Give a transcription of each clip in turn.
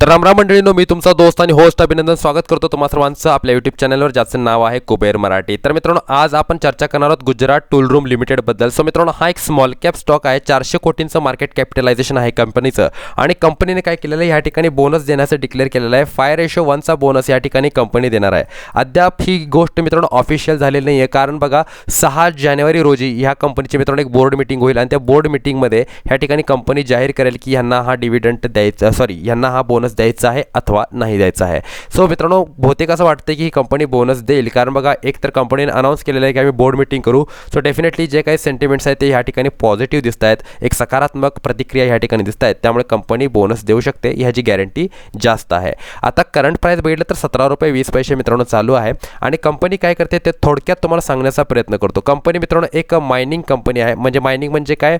तर रामराम मंडळीनो मी तुमचा दोस्त आणि होस्ट अभिनंदन स्वागत करतो तुम्हा सर्वांचं आपल्या युट्यूब चॅनलवर ज्याचं नाव आहे कुबेर मराठी. तर मित्रांनो आज आपण चर्चा करणार आहोत गुजरात टूल रूम लिमिटेडबद्दल सो मित्रांनो हा एक स्मॉल कॅप स्टॉक आहे. चारशे कोटींचं मार्केट कॅपिटलायझेशन आहे कंपनीचं आणि कंपनीने काय केलेलं आहे? ह्या ठिकाणी बोनस देण्याचं डिक्लेअर केलेलं आहे. फाय रेशो वनचा बोनस या ठिकाणी कंपनी देणार आहे. अद्याप ही गोष्ट मित्रांनो ऑफिशियल झालेली नाही आहे कारण बघा सहा जानेवारी रोजी ह्या कंपनीची मित्रांनो एक बोर्ड मिटिंग होईल. आणि त्या बोर्ड मिटिंगमध्ये ह्या ठिकाणी कंपनी जाहीर करेल की ह्यांना हा डिव्हिडंट द्यायचा सॉरी ह्यांना हा बोनस द्यायचा आहे अथवा नाही द्यायचा आहे. सो मित्रांनो बहुतेक असं वाटतं की ही कंपनी बोनस देईल. कारण बघा एक तर कंपनीने अनाऊन्स केलेलं आहे की आम्ही बोर्ड मिटिंग करू. सो डेफिनेटली जे काही सेंटिमेंट्स आहेत ते ह्या ठिकाणी पॉझिटिव्ह दिसत आहेत. एक सकारात्मक प्रतिक्रिया ह्या ठिकाणी दिसत आहेत. त्यामुळे कंपनी बोनस देऊ शकते ह्याची गॅरंटी जास्त आहे. आता करंट प्राईस बघितलं तर सतरा रुपये वीस पैसे मित्रांनो चालू आहे. आणि कंपनी काय करते ते थोडक्यात तुम्हाला सांगण्याचा प्रयत्न करतो. कंपनी मित्रांनो एक मायनिंग कंपनी आहे. म्हणजे मायनिंग म्हणजे काय?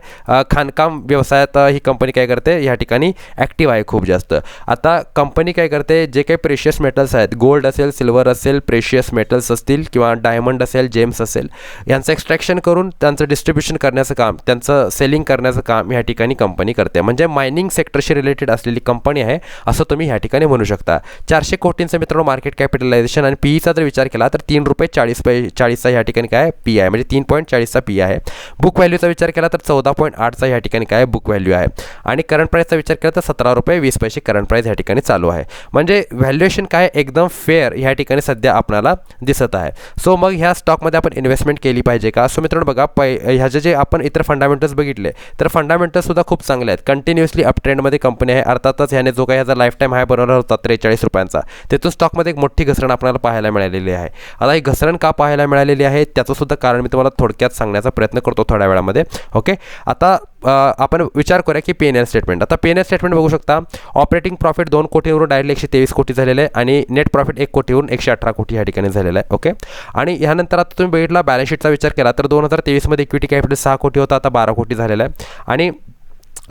खाणकाम व्यवसायात ही कंपनी काय करते? ह्या ठिकाणी ॲक्टिव्ह आहे खूप जास्त. आता आता कंपनी काय करते? जे काही प्रेशियस मेटल्स आहेत गोल्ड असेल सिल्वर असेल प्रेशियस मेटल्स असतील किंवा डायमंड असेल जेम्स असेल यांचं एक्स्ट्रॅक्शन करून त्यांचं डिस्ट्रीब्युशन करण्याचं काम त्यांचं सेलिंग करण्याचं काम ह्या ठिकाणी कंपनी करते. म्हणजे मायनिंग सेक्टरशी रिलेटेड असलेली कंपनी आहे असं तुम्ही ह्या ठिकाणी म्हणू शकता. चारशे कोटींचं मित्रांनो मार्केट कॅपिटलायझेशन आणि पीईचा जर विचार केला तर तीन रुपये चाळीस पै चाळीसचा ह्या ठिकाणी काय पी आहे. म्हणजे तीन पॉईंट चाळीसचा पी आहे. बुक व्हॅल्यूचा विचार केला तर चौदा पॉईंट आठचा ह्या ठिकाणी काय बुक व्हॅल्यू आहे. आणि करंट प्राईसचा विचार केला तर सतरा रुपये वीस पैसे करंट प्राईस ह्या ठिकाणी चालू आहे. म्हणजे व्हॅल्युएशन काय एकदम फेअर ह्या ठिकाणी सध्या आपल्याला दिसत आहे. सो मग ह्या स्टॉकमध्ये आपण इन्व्हेस्टमेंट केली पाहिजे का? सो मित्रांनो बघा पै ह्याचे जे आपण इतर फंडामेंटल्स बघितले तर फंडामेंटल्ससुद्धा खूप चांगले आहेत. कंटिन्युअसली अप ट्रेंडमध्ये कंपनी आहे. अर्थातच ह्याने जो काही ह्याचा लाईफ टाईम हाय बनवला होता त्रेचाळीस रुपयांचा. तिथून स्टॉकमध्ये एक मोठी घसरण आपल्याला पाहायला मिळालेली आहे. आता ही घसरण का पाहायला मिळालेली आहे? त्याचंसुद्धा कारण मी तुम्हाला थोडक्यात सांगण्याचा प्रयत्न करतो थोड्या वेळामध्ये. ओके आता आपण विचार करूया की पी एन एल स्टेटमेंट आता पी एन एल स्टेटमेंट बघू शकता ऑपरेटिंग प्रॉफिट दोन कोटीवरून डायरेक्ट एकशे तेवीस कोटी झालेलं आहे आणि नेट प्रॉफिट एक कोटीवरून एकशे अठरा कोटी या ठिकाणी झालेलं आहे ओके आणि ह्यानंतर आता तुम्ही बघितला बॅलन्स शीटचा विचार केला तर दोन हजार तेवीसमध्ये इक्विटी कॅपिटल सहा कोटी होता आता बारा कोटी झालेला आहे. आणि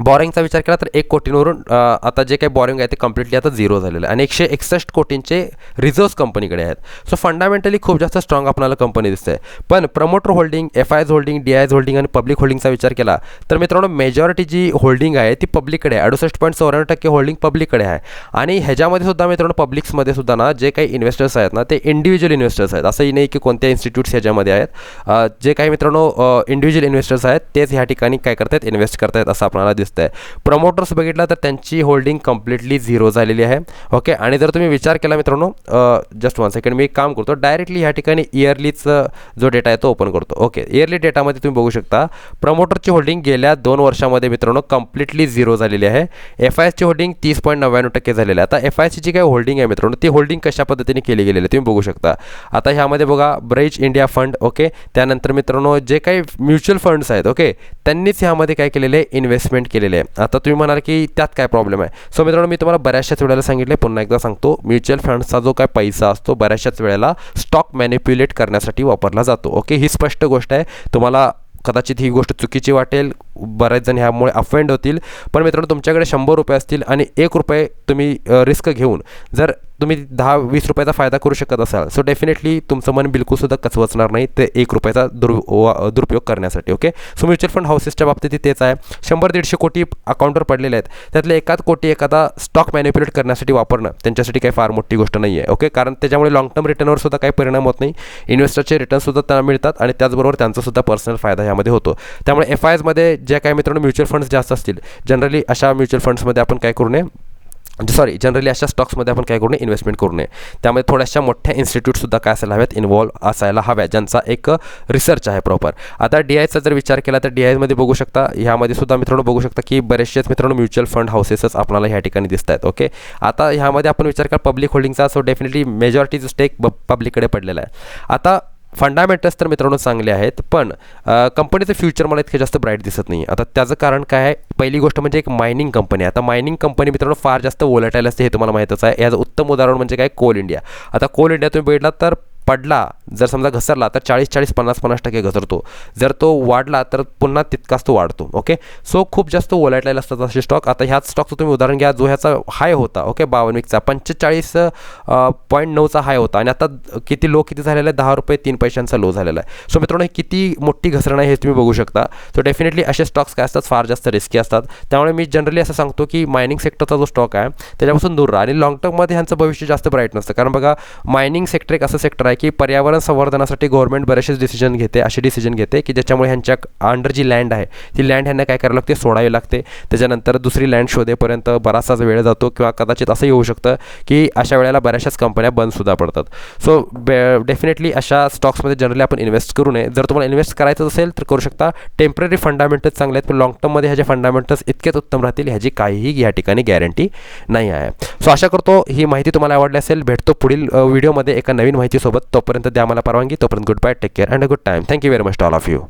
बॉरिंगचा विचार केला तर एक कोटींवरून आता जे काही बॉरिंग आहे ते कम्प्लिटली आता झिरो झालेलं आहे. आणि एकशे एकसष्ट कोटींचे रिझर्व्स कंपनीकडे आहेत. सो फंडामेंटली खूप जास्त स्ट्रॉंग आपल्याला कंपनी दिसते पण promoter holding F Is holding D Is holding आणि पब्लिक होल्डिंगचा विचार केला तर मित्रांनो मेजॉरिटी जी होल्डिंग आहे ती पब्लिककडे आहे. अडुसष्ट पॉईंट चौऱ्याण्णव टक्के होल्डिंग पब्लिककडे आहे. आणि ह्याच्यामध्ये सुद्धा मित्रांनो पब्लिक्समध्ये सुद्धा ना जे काही इन्व्हेस्टर्स आहेत ना ते इंडिव्हिज्युअल इन्व्हेस्टर्स आहेत. असंही नाही की कोणत्या इन्स्टिट्यूट्स ह्याच्यामध्ये आहेत. जे काही मित्रांनो इंडिव्हिज्युअल इन्व्हेस्टर्स आहेत तेच ह्या ठिकाणी काय करतात इन्व्हेस्ट करतात असं आपल्याला दिसतं दिसतंय. प्रमोटर्स बघितला तर त्यांची होल्डिंग कम्प्लिटली झिरो झालेली आहे. ओके आणि जर तुम्ही विचार केला मित्रांनो जस्ट वन सेकंड मी एक काम करतो. डायरेक्टली ह्या ठिकाणी इयरलीचं जो डेटा आहे तो ओपन करतो. ओके इयरली डेटामध्ये तुम्ही बघू शकता प्रमोटरची होल्डिंग गेल्या दोन वर्षामध्ये मित्रांनो कम्प्लिटली झिरो झालेली आहे. एफ आय एसची होल्डिंग तीस पॉईंट नव्याण्णव टक्के झालेली आहे. आता एफ आय एसची जी काही होल्डिंग आहे मित्रांनो ती होल्डिंग कशा पद्धतीने केली गेलेली आहे तुम्ही बघू शकता. आता ह्यामध्ये बघा ब्रेज इंडिया फंड ओके त्यानंतर मित्रांनो जे काही म्युच्युअल फंड्स आहेत ओके त्यांनीच ह्यामध्ये काय केलेले इन्व्हेस्टमेंट इन्व्हेस्टमेंट केलेले आहे. आता तुम्ही म्हणाल की त्यात काय प्रॉब्लेम आहे? सो मित्रांनो मी तुम्हाला बऱ्याचशाच वेळेला सांगितले पुन्हा एकदा सांगतो. म्युच्युअल फंड्सचा जो काय पैसा असतो बऱ्याचशाच वेळेला स्टॉक मॅन्युप्युलेट करण्यासाठी वापरला जातो. ओके ही स्पष्ट गोष्ट आहे. तुम्हाला कदाचित ही गोष्ट चुकीची वाटेल बरेच जण ह्यामुळे अफेंड होतील. पण मित्रांनो तुमच्याकडे शंभर रुपये असतील आणि एक रुपये तुम्ही रिस्क घेऊन जर तुम्ही दहा वीस रुपयाचा फायदा करू शकत असाल. सो डेफिनेटली तुमचं मन बिलकुलसुद्धा कचवचणार नाही ते एक रुपयाचा दुर वा- दुरुपयोग करण्यासाठी ओके सो म्युच्युअल फंड हाऊसेसच्या बाबतीत तेच आहे. शंभर दीडशे कोटी अकाउंटवर पडलेले आहेत. त्यातले एकाच कोटी एखादा स्टॉक मॅन्युप्युलेट करण्यासाठी वापरणं त्यांच्यासाठी काही फार मोठी गोष्ट नाही आहे ओके कारण त्याच्यामुळे लॉंग टर्म रिटर्नवर सुद्धा काही परिणाम होत नाही. इन्व्हेस्टरचे रिटर्नसुद्धा त्यांना मिळतात आणि त्याचबरोबर त्यांचासुद्धा पर्सनल फायदा ह्यामध्ये होतो. त्यामुळे एफ आय एसमध्ये ज्या काही मित्रांनो म्युच्युअल फंड्स जास्त असतील जनरली अशा म्युच्युअल फंड्समध्ये आपण काय करू नये. म्हणजे सॉरी जनरली अशा स्टॉक्समध्ये आपण काय करू नये इन्व्हेस्टमेंट करू नये. त्यामध्ये थोड्याशा मोठ्या इन्स्टिट्यूटसुद्धा काय असायला हव्यात इन्व्हॉल्व असायला हव्या ज्यांचा एक रिसर्च आहे प्रॉपर आता डी आयचा जर विचार केला तर डी आयमध्ये बघू शकता ह्यामध्ये सुद्धा मित्रांनो बघू शकता की बरेचसेच मित्रांनो म्युच्युअल फंड हाऊसेसच आपल्याला ह्या ठिकाणी दिसत आहेत ओके आता ह्यामध्ये आपण विचार करा पब्लिक होल्डिंगचा सो डेफिनेटली मेजॉरिटी स्टेक पब्लिककडे पडलेला आहे. आता फंडामेंटल्स तर मित्रांनो चांगले आहेत पण कंपनीचं फ्युचर मला इतके जास्त ब्राईट दिसत नाही. आता त्याचं कारण काय आहे? पहिली गोष्ट म्हणजे एक मायनिंग कंपनी आहे. आता मायनिंग कंपनी मित्रांनो फार जास्त वोलटाईल असते हे तुम्हाला माहीतच आहे. याचं उत्तम उदाहरण म्हणजे काय? कोल इंडिया आता कोल इंडिया तुम्ही बघितला तर पडला जर समजा घसरला तर चाळीस चाळीस पन्नास पन्नास टक्के घसरतो. जर तो वाढला तर पुन्हा तितकाच तो वाढतो ओके सो खूप जास्त ओलाटलेला असतात असे स्टॉक आता ह्याच स्टॉकचं तुम्ही उदाहरण घ्या जो ह्याचा हाय होता ओके बावन्न पंचेचाळीस पॉईंट नऊचा हाय होता. आणि आता किती लो किती झालेला आहे? दहा रुपये तीन पैशांचा लो झालेला आहे. सो मित्रांनो हे किती मोठी घसरण आहे हे तुम्ही बघू शकता. सो डेफिनेटली असे स्टॉक्स काय असतात? फार जास्त रिस्की असतात. त्यामुळे मी जनरली असं सांगतो की मायनिंग सेक्टरचा जो स्टॉक आहे त्याच्यापासून दूर राहा. आणि लाँग टर्ममध्ये ह्यांचं भविष्य जास्त ब्राईट नसतं. कारण बघा मायनिंग सेक्टर एक असं सेक्टर आहे की पर्यावरण संवर्धनासाठी गव्हर्नमेंट बरेचसेच डिसिजन घेते असे डिसिजन घेते की ज्याच्यामुळे ह्यांच्या अंडर जी लँड आहे ती लँड ह्यांना काय करावं लागते? सोडावी लागते. त्याच्यानंतर दुसरी लँड शोधेपर्यंत बराचसाच वेळ जातो किंवा कदाचित असंही होऊ शकतं की अशा वेळेला बऱ्याचशाच कंपन्या बंदसुद्धा पडतात. सो डेफिनेटली अशा स्टॉक्समध्ये जनरली आपण इन्व्हेस्ट करू नये. जर तुम्हाला इन्व्हेस्ट करायचं असेल तर करू शकता. टेंपररी फंडामेंटल्स चांगले आहेत पण लॉंग टर्ममध्ये ह्याचे फंडामेंटल्स इतकेच उत्तम राहतील ह्याची काहीही या ठिकाणी गॅरंटी नाही आहे. सो आशा करतो ही माहिती तुम्हाला आवडली असेल. भेटतो पुढील व्हिडिओमध्ये एका नवीन माहितीसोबत. तोपर्यंत द्या मला परवानगी तोपर्यंत good bye take care and a good time thank you very much all of you